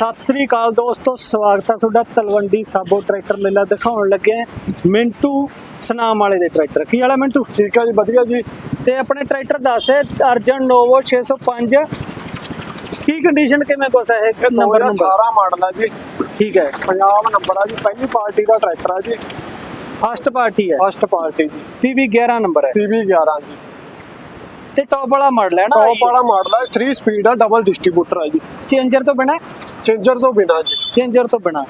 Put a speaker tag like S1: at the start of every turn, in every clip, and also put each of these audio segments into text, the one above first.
S1: ਸਤਿ ਸ੍ਰੀ ਅਕਾਲ ਦੋਸਤੋ ਸਵਾਗਤ ਹੈ ਤੁਹਾਡਾ ਤਲਵੰਡੀ ਸਾਬੋ ਟਰੈਕਟਰ ਮੇਲਾ ਦਿਖਾਉਣ ਲੱਗੇ ਹਾਂ। ਮਿੰਟੂ ਸਨਾਮ ਵਾਲੇ ਦੇ ਟਰੈਕਟਰ। ਕੀ ਵਾਲਾ ਮਿੰਟੂ?
S2: ਠੀਕ ਹੈ ਜੀ ਵਧੀਆ ਜੀ।
S1: ਤੇ ਆਪਣੇ ਟਰੈਕਟਰ ਦੱਸ ਅਰਜਨ ਨੋਵੋ 605 ਕੀ ਕੰਡੀਸ਼ਨ ਕਿਵੇਂ ਕੁਛ ਹੈ
S2: ਇਹ?
S1: Number number?
S2: 2018 ਮਾਡਲ ਹੈ ਜੀ।
S1: ਠੀਕ ਹੈ।
S2: ਪੰਜਾਬ ਨੰਬਰ ਆ ਜੀ ਪਹਿਲੀ ਪਾਰਟੀ ਦਾ ਟਰੈਕਟਰ ਆ ਜੀ।
S1: ਫਸਟ ਪਾਰਟੀ ਹੈ।
S2: ਫਸਟ ਪਾਰਟੀ ਜੀ।
S1: ਪੀਵੀ 11 ਨੰਬਰ ਹੈ।
S2: PV 11 ਜੀ।
S1: ਤੇ ਟੌਪ ਵਾਲਾ ਮਾਡਲ ਹੈ ਨਾ
S2: ਟੌਪ ਵਾਲਾ ਮਾਡਲ ਹੈ 3 ਸਪੀਡ ਆ ਡਬਲ ਡਿਸਟ੍ਰੀਬਿਊਟਰ ਹੈ ਜੀ।
S1: ਚੇਂਜਰ ਤੋਂ ਬਿਨਾ?
S2: ਚੇਂਜਰ ਤੋਂ ਬਿਨਾ ਜੀ।
S1: ਚੇਂਜਰ ਤੋਂ ਬਿਨਾ।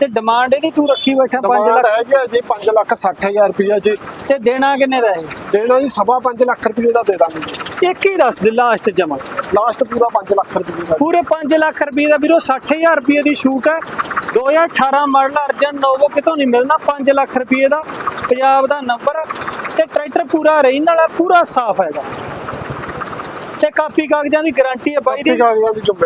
S1: ਤੇ ਡਿਮਾਂਡ ਇਹਦੀ ਤੂੰ ਰੱਖੀ ਬੈਠਾ 5
S2: ਡਿਮਾਂਡ
S1: ਲੱਖ?
S2: ਹੈ ਜੀ ਜੀ 5 ਲੱਖ 60000 ਰੁਪਇਆ ਜੀ।
S1: ਤੇ ਦੇਣਾ ਕਿੰਨੇ ਦਾ ਹੈ
S2: ਦੇਣਾ ਜੀ ਸਵਾ 5 ਲੱਖ ਰੁਪਏ ਦਾ ਦੇ ਦਾਂਗੇ
S1: ਇੱਕ ਹੀ ਦੱਸ ਦੇ ਲਾਸਟ ਜਮਾ?
S2: ਲਾਸਟ ਪੂਰਾ 5 ਲੱਖ ਰੁਪਏ ਦਾ
S1: ਪੂਰੇ 5 ਲੱਖ ਰੁਪਏ ਦਾ ਵੀਰੋ 60000 ਰੁਪਏ ਦੀ ਸ਼ੂਟ ਹੈ। 2018 ਮਾਡਲ ਅਰਜਨ ਨੋਵੋ ਕਿਤੋਂ ਨਹੀਂ ਮਿਲਣਾ 5 ਲੱਖ ਰੁਪਏ ਦਾ। ਪੰਜਾਬ ਦਾ ਨੰਬਰ ਤੇ ਟਰੈਕਟਰ ਪੂਰਾ ਰੇਨ ਵਾਲਾ ਪੂਰਾ ਸਾਫ਼ ਹੈਗਾ ਤੇ ਕਾਪੀ ਕਾਗਜ਼ਾਂ ਦੀ ਗਾਰੰਟੀ ਹੈ ਬਾਈ ਦੀ।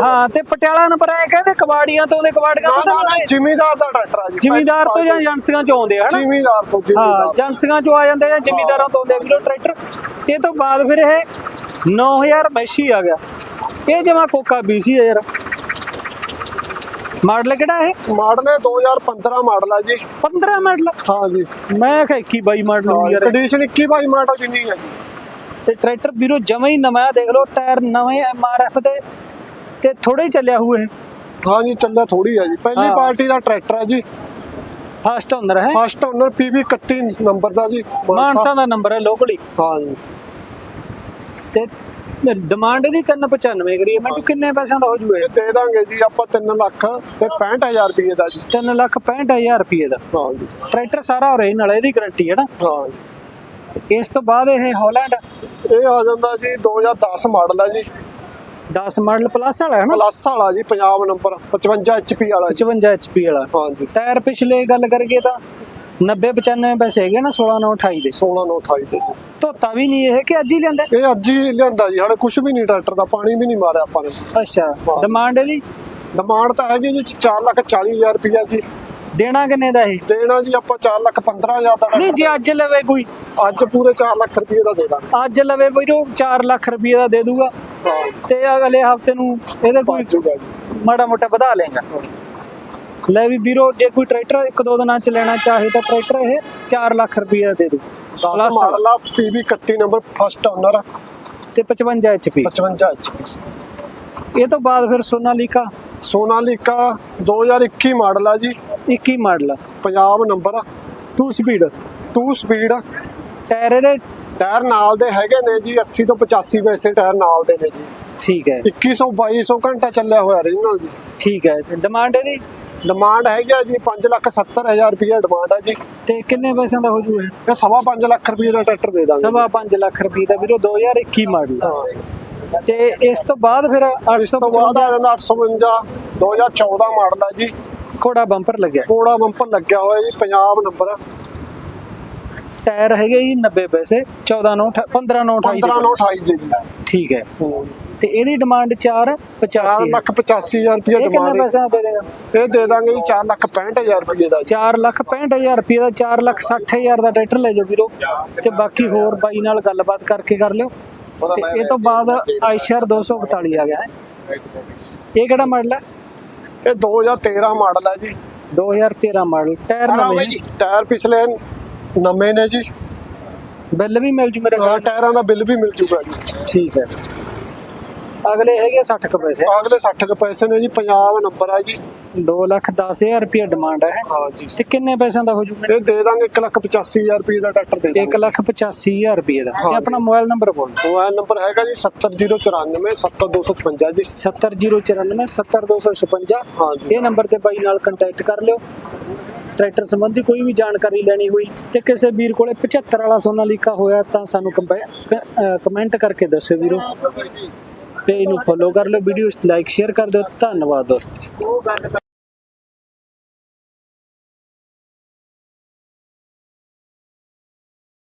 S1: ਹਾਂ ਤੇ ਪਟਿਆਲਾ ਨੰਬਰ ਐ ਕਹਿੰਦੇ ਕਬਾੜੀਆਂ ਤੋਂ ਉਹਦੇ ਕਬਾੜੀਆਂ ਤੋਂ
S2: ਨਾ ਜ਼ਿਮੀਦਾਰ ਦਾ ਟਰੈਕਟਰ ਆ ਜੀ
S1: ਜ਼ਿਮੀਦਾਰ ਤੋਂ ਜਾਂ ਏਜੰਸੀਆਂ ਚੋਂ ਆਉਂਦੇ ਹਨਾ?
S2: ਜ਼ਿਮੀਦਾਰ ਤੋਂ
S1: ਹਾਂ
S2: ਜ਼ਿਮੀਦਾਰ
S1: ਏਜੰਸੀਆਂ ਚੋਂ ਆ ਜਾਂਦੇ ਜਾਂ ਜ਼ਿਮੀਦਾਰਾਂ ਤੋਂ ਆਉਂਦੇ ਵੀਰੋ ਟਰੈਕਟਰ। ਇਹ ਤੋਂ ਬਾਅਦ ਫਿਰ ਇਹ 9000 ਮੈਸ਼ੀ ਆ ਗਿਆ। ਇਹ ਜਮਾ ਕੋਕਾ BC ਹੈ ਯਾਰ। ਮਾਡਲ ਕਿਹੜਾ ਹੈ
S2: ਮਾਡਲ ਹੈ 2015 ਮਾਡਲ ਆ ਜੀ।
S1: 15 ਮਾਡਲ?
S2: ਹਾਂ ਜੀ।
S1: ਮੈਂ ਕਿਹਾ 21 22 ਮਾਡਲ ਯਾਰ।
S2: ਕੰਡੀਸ਼ਨ 21 ਬਾਈ ਮਾਡਲ ਜਿੰਨੀ ਹੈ ਜੀ।
S1: ਤੇ ਟਰੈਕਟਰ ਵੀਰੋ ਜਮਾ ਹੀ ਨਵਾਂ ਹੈ, ਦੇਖ ਲਓ ਟਾਇਰ ਨਵੇਂ MRF ਦੇ ਤੇ ਥੋੜੇ ਹੀ ਚੱਲਿਆ ਹੋਏ
S2: ਹਾਂ ਜੀ ਚੱਲਿਆ ਥੋੜੀ ਹੈ ਜੀ। ਪਹਿਲੀ
S1: ਹਾਂ।
S2: ਪਾਰਟੀ ਦਾ ਟਰੈਕਟਰ ਹੈ ਜੀ।
S1: ਫਸਟ ਓਨਰ ਹੈ।
S2: ਫਸਟ ਓਨਰ PV 31 ਨੰਬਰ ਦਾ ਜੀ
S1: ਮਾਨਸਾ। ਦਾ ਨੰਬਰ ਹੈ ਲੋਕਲੀ
S2: ਹਾਂ ਜੀ।
S1: ਤੇ ਡਿਮਾਂਡ ਇਹਦੀ 395 ਕਰੀਏ ਮੈਨੂੰ ਕਿੰਨੇ ਪੈਸਿਆਂ ਦਾ ਹੋ ਜੂਏ
S2: ਇਹ? ਦੇ ਦਾਂਗੇ ਜੀ ਆਪਾਂ 3 ਲੱਖ ਤੇ 65000 ਰੁਪਏ ਦਾ ਜੀ।
S1: 3 ਲੱਖ 65000 ਰੁਪਏ ਦਾ।
S2: ਹਾਂ ਜੀ।
S1: ਟਰੈਕਟਰ ਸਾਰਾ ਹੋ ਨਾਲ ਇਹਦੀ ਗਾਰੰਟੀ ਹੈ ਨਾ?
S2: ਹਾਂ ਜੀ।
S1: ਇਸ ਤੋਂ ਬਾਅਦ ਇਹ ਹਾਲੈਂਡ
S2: ਇਹ ਆ ਜਾਂਦਾ ਜੀ 2010 ਮਾਡਲ ਹੈ ਜੀ।
S1: 10 ਮਾਡਲ ਪਲੱਸ ਵਾਲਾ ਹੈ ਨਾ?
S2: ਪਲੱਸ ਵਾਲਾ ਜੀ ਪੰਜਾਬ ਨੰਬਰ 55 HP ਵਾਲਾ ਜੀ।
S1: 55 HP ਵਾਲਾ।
S2: ਹਾਂ ਜੀ
S1: ਟਾਇਰ ਪਿਛਲੇ ਗੱਲ ਕਰੀਏ ਤਾਂ 90 95 ਪੈਸੇ ਹੈਗੇ ਨਾ 16 9 28 ਦੇ।
S2: 16 9 28 ਦੇ।
S1: ਧੋਤਾ ਵੀ ਨਹੀਂ ਇਹ ਕਿ ਅੱਜ ਹੀ ਲਿਆਂਦਾ?
S2: ਇਹ ਅੱਜ ਹੀ ਲਿਆਂਦਾ ਜੀ ਹਾਲੇ ਕੁਝ ਵੀ ਨਹੀਂ ਟਰੈਕਟਰ ਦਾ ਪਾਣੀ ਵੀ ਨਹੀਂ ਮਾਰਿਆ ਆਪਾਂ ਨੇ।
S1: ਅੱਛਾ। ਡਿਮਾਂਡ ਇਹਦੀ?
S2: ਡਿਮਾਂਡ ਤਾਂ ਹੈ ਜੀ 4 ਲੱਖ 40000 ਰੁਪਇਆ ਜੀ।
S1: ਦੇਣਾ ਕਿੰਨੇ ਦਾ ਇਹ?
S2: ਦੇਣਾ ਜੀ ਆਪਾਂ 4 ਲੱਖ 15000 ਦਾ
S1: ਨਹੀਂ ਜੇ ਅੱਜ ਲਵੇ ਕੋਈ।
S2: ਅੱਜ ਪੂਰੇ 4 ਲੱਖ ਰੁਪਏ ਦਾ ਦੇ ਦਾਂਗੇ।
S1: ਅੱਜ ਲਵੇ ਕੋਈ ਉਹ 4 ਲੱਖ ਰੁਪਏ ਦਾ ਦੇ ਦੂਗਾ। ਤੇ ਅਗਲੇ ਹਫ਼ਤੇ ਨੂੰ ਇਹਦੇ ਕੋਈ ਮਾੜਾ ਮੋਟਾ ਵਧਾ ਲੇਗਾ ਲੈ ਵੀ ਵੀਰੋ ਜੇ ਕੋਈ ਟਰੈਕਟਰ ਇੱਕ ਦੋ ਦਿਨਾਂ ਚ ਲੈਣਾ ਚਾਹੇ ਤਾਂ ਟਰੈਕਟਰ ਇਹ 4 ਲੱਖ ਰੁਪਏ ਦਾ ਦੇ ਦੂ।
S2: 10
S1: Plus
S2: ਮਾਡਲ ਆ PV 31 ਨੰਬਰ ਫਸਟ ਓਨਰ
S1: ਤੇ 55 HP
S2: 55 HP
S1: ਇਹ ਤੋਂ ਬਾਅਦ ਫਿਰ ਸੋਨਾਲੀਕਾ।
S2: ਸੋਨਾਲੀਕਾ 2021 ਮਾਡਲ ਆ ਜੀ।
S1: 21 model
S2: Punjab number
S1: 2 speed
S2: 2 speed
S1: tyre ਇਹਦੇ?
S2: ਟਾਇਰ ਨਾਲ ਦੇ ਹੈਗੇ ਨੇ ਜੀ 80 ਤੋਂ 85 ਪੈਸੇ ਟਾਇਰ ਨਾਲ ਦੇ ਨੇ ਜੀ।
S1: ਠੀਕ ਹੈ।
S2: 2100 2200 ਘੰਟਾ ਚੱਲਿਆ ਹੋਇਆ ਰੀਜਨਲ ਜੀ।
S1: ਠੀਕ ਹੈ। ਤੇ ਡਿਮਾਂਡ ਇਹਦੀ?
S2: ਡਿਮਾਂਡ ਹੈਗੀ ਆ ਜੀ 5 ਲੱਖ 70000 ਰੁਪਏ ਡਿਮਾਂਡ ਹੈ ਜੀ।
S1: ਤੇ ਕਿੰਨੇ ਪੈਸਿਆਂ ਦਾ ਹੋ ਜੂ ਇਹ
S2: ਇਹ ਸਵਾ 5 ਲੱਖ ਰੁਪਏ ਦਾ ਟਰੈਕਟਰ ਦੇ ਦਾਂਗੇ
S1: ਸਵਾ 5 ਲੱਖ ਰੁਪਏ ਦਾ ਵੀਰੋ 2021 ਮਾਡਲ।
S2: ਹਾਂ।
S1: ਤੇ ਇਸ ਤੋਂ ਬਾਅਦ ਫਿਰ
S2: ਇਸ ਤੋਂ ਬਾਅਦ ਆ
S1: 855
S2: ਜਾਂਦਾ 855 2014 ਮਾਡਲ ਆ ਜੀ।
S1: ਕੋੜਾ ਬੰਪਰ ਲੱਗਿਆ।
S2: ਕੋੜਾ ਬੰਪਰ ਲੱਗਿਆ ਹੋਇਆ ਜੀ ਪੰਜਾਬ ਨੰਬਰ।
S1: ਟਾਇਰ ਹੈਗੇ ਜੀ 90 ਪੈਸੇ 14 9 15 9 28
S2: 15 9 28 ਦੇ ਜੀ।
S1: ਠੀਕ ਹੈ। ਤੇ ਇਹਦੀ ਡਿਮਾਂਡ 4 85
S2: 4 ਲੱਖ 85000 ਰੁਪਏ
S1: ਇਹ ਕਿੰਨੇ
S2: ਡਿਮਾਂਡ
S1: ਪੈਸਿਆਂ ਦਾ ਦੇਗਾ
S2: ਇਹ ਦੇ ਦਾਂਗੇ ਜੀ 4 ਲੱਖ 65000 ਰੁਪਏ ਦਾ ਜੀ।
S1: 4 ਲੱਖ 65000 ਰੁਪਏ ਦਾ 4 ਲੱਖ 60000 ਦਾ ਟਰੈਕਟਰ ਲੈ ਜਾਓ ਵੀਰੋ। ਤੇ ਬਾਕੀ ਹੋਰ ਬਾਈ ਨਾਲ ਗੱਲਬਾਤ ਕਰਕੇ ਕਰ ਲਿਓ। ਤੇ ਇਹ ਤੋਂ ਬਾਅਦ ਆਇਸ਼ਰ 241 ਆ ਗਿਆ। ਹੈ ਇਹ ਕਿਹੜਾ ਮਾਡਲ ਹੈ?
S2: ਇਹ 2013 ਮਾਡਲ ਹੈ ਜੀ।
S1: 2013 ਮਾਡਲ ਟਾਇਰ ਨਵੇਂ ਨੇ।
S2: ਟਾਇਰ ਪਿਛਲੇ ਨਵੇਂ ਨੇ ਜੀ।
S1: ਬਿੱਲ ਵੀ ਮਿਲ ਜੂ ਮੇਰੇ
S2: ਹਾਂ
S1: ਕੋਲ?
S2: ਟਾਇਰਾਂ ਦਾ ਬਿੱਲ ਵੀ ਮਿਲ ਜੂਗਾ ਜੀ।
S1: ਠੀਕ ਹੈ। ਅਗਲੇ ਹੈਗੇ 60 ਕੁ ਪੈਸੇ।
S2: ਅਗਲੇ 60 ਕੁ ਪੈਸੇ ਨੇ ਜੀ ਪੰਜਾਬ ਨੰਬਰ ਆ ਜੀ।
S1: 2 ਲੱਖ 10000 ਰੁਪਏ ਡਿਮਾਂਡ ਹੈ
S2: ਹਾਂ ਜੀ।
S1: ਤੇ ਕਿੰਨੇ ਪੈਸਿਆਂ ਦਾ ਹੋ ਜੂ?
S2: ਇਹ ਦੇ ਦਾਂਗੇ 1 ਲੱਖ 85000 ਰੁਪਏ ਦਾ ਟਰੈਕਟਰ ਦੇ
S1: 1 ਲੱਖ 85000 ਰੁਪਏ ਦਾ। ਤੇ ਆਪਣਾ ਮੋਬਾਈਲ ਨੰਬਰ ਬੋਲ।
S2: ਮੋਬਾਈਲ ਨੰਬਰ ਹੈਗਾ ਜੀ 70094 70255 ਜੀ।
S1: 70094 70256
S2: ਹਾਂ ਜੀ।
S1: ਇਹ ਨੰਬਰ ਤੇ ਬਾਈ ਨਾਲ ਕੰਟੈਕਟ ਕਰ ਲਿਓ। ਟਰੈਕਟਰ ਸੰਬੰਧੀ ਕੋਈ ਵੀ ਜਾਣਕਾਰੀ ਲੈਣੀ ਹੋਈ ਤੇ ਕਿਸੇ ਵੀਰ ਕੋਲੇ 75 ਵਾਲਾ ਸੋਨਾਲੀਕਾ ਹੋਇਆ ਤਾਂ ਸਾਨੂੰ ਕਮੈਂਟ ਕਰਕੇ ਦੱਸਿਓ ਵੀਰੋ। ਪੇਜ ਨੂੰ ਫੋਲੋ ਕਰ ਲਓ ਵੀਡੀਓ ਲਾਈਕ ਸ਼ੇਅਰ ਕਰ ਦਿਓ ਧੰਨਵਾਦ ਦੋਸਤੋ।